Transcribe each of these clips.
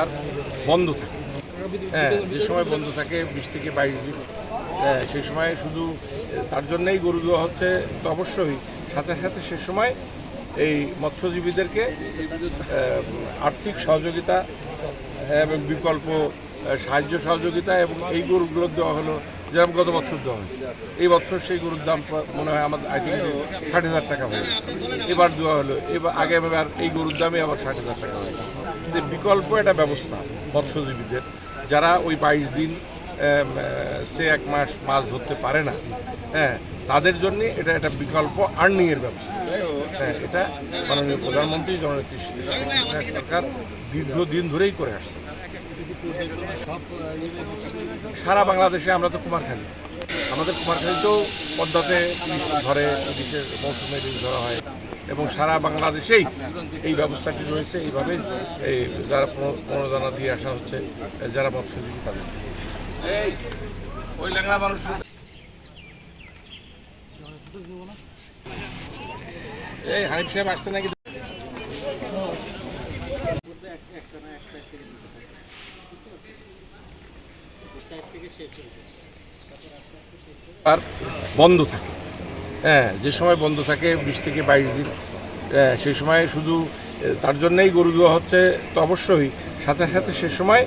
আর বন্ধ থাকে। হ্যাঁ যে সময় বন্ধ থাকে বিশ থেকে বাইশ দিন। হ্যাঁ, সেই সময় শুধু তার জন্যই গরু দেওয়া হচ্ছে তো অবশ্যই। সাথে সাথে সে সময় এই মৎস্যজীবীদেরকে আর্থিক সহযোগিতা এবং বিকল্প সাহায্য সহযোগিতা এবং এই গরুগুলো দেওয়া হলো যেরকম গত বছর দেওয়া হয়েছে। এই বছর সেই গরুর দাম মনে হয় আমাদের আই থিঙ্ক ষাট হাজার টাকা হয়ে এবার দেওয়া হলো, এবার আগে এবার এই গরুর দামে আবার ষাট হাজার টাকা হয়ে গেছে যে বিকল্প একটা ব্যবস্থা মৎস্যজীবীদের, যারা ওই বাইশ দিন সে এক মাস মাছ ধরতে পারে না হ্যাঁ তাদের জন্য এটা একটা বিকল্প আর্নিংয়ের ব্যবস্থা। হ্যাঁ এটা মাননীয় প্রধানমন্ত্রী, জননেত্রী সরকার দীর্ঘদিন ধরেই করে আসছে। সারা বাংলাদেশে আমরা তো কুমারখালী। আমাদের কুমারখালীতেও পদ্মাতে ধরে ইলিশের মৌসুমে ইলিশ ধরা হয়। এবং সারা বাংলাদেশেই এই ব্যবস্থাটি রয়েছে এইভাবে এই যারা প্রণ- প্রণোদনা দিয়ে আসা হচ্ছে যারা মৎস্যজীবী তাদের। এই ওই ল্যাংড়া মানুষ এই হানিফ সাহেব আসছে নাকি? আর বন্ধ থাকে। হ্যাঁ যে সময় বন্ধ থাকে বিশ থেকে বাইশ দিন হ্যাঁ, সেই সময় শুধু তার জন্যই গরু দেওয়া হচ্ছে তো অবশ্যই। সাথে সাথে সে সময়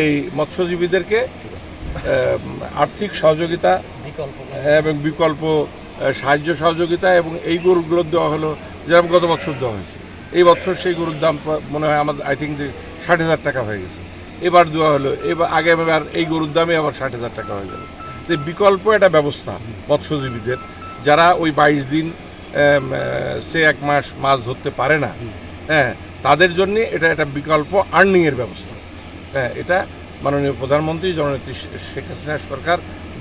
এই মৎস্যজীবীদেরকে আর্থিক সহযোগিতা এবং বিকল্প সাহায্য সহযোগিতা এবং এই গরুগুলো দেওয়া হলো যেরকম গত বছর দেওয়া হয়েছে। এই বছর সেই গরুর দাম মনে হয় আমাদের আই থিঙ্ক যে ষাট হাজার টাকা হয়ে গেছে। এবার দেওয়া হলো। এবার আগে এবার এই গরুর দামে আবার ষাট হাজার টাকা হয়ে গেল যে বিকল্প একটা ব্যবস্থা মৎস্যজীবীদের। যারা ওই বাইশ দিন সে এক মাস মাছ ধরতে পারে না হ্যাঁ তাদের জন্য এটা একটা বিকল্প আর্নিংয়ের ব্যবস্থা। হ্যাঁ এটা মাননীয় প্রধানমন্ত্রী জননেত্রী শেখ হাসিনা সরকার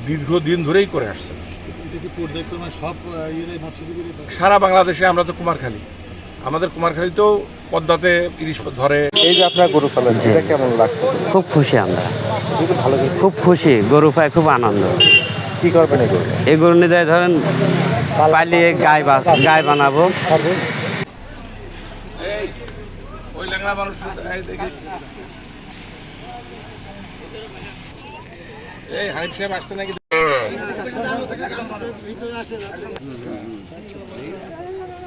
দীর্ঘদিন ধরেই করে আসছে। সারা বাংলাদেশে আমরা তো কুমারখালী। আমাদের কুমারখালীতেও পদ্মাতে ইলিশ ধরে। এই যে আপনার গরু পালন সেটা কেমন লাগতো খুব খুশি আমরা। ভালো খুব খুশি গরু পায় খুব আনন্দ। কি করবেন এই গরু এই গরু নিয়ে ধরেন পালিয়ে গায়ে বা- গায়ে বানাবো। এই ওই ল্যাংড়া মানুষ দেখি। এই হানিফ সাহেব আসছে নাকি?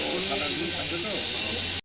তো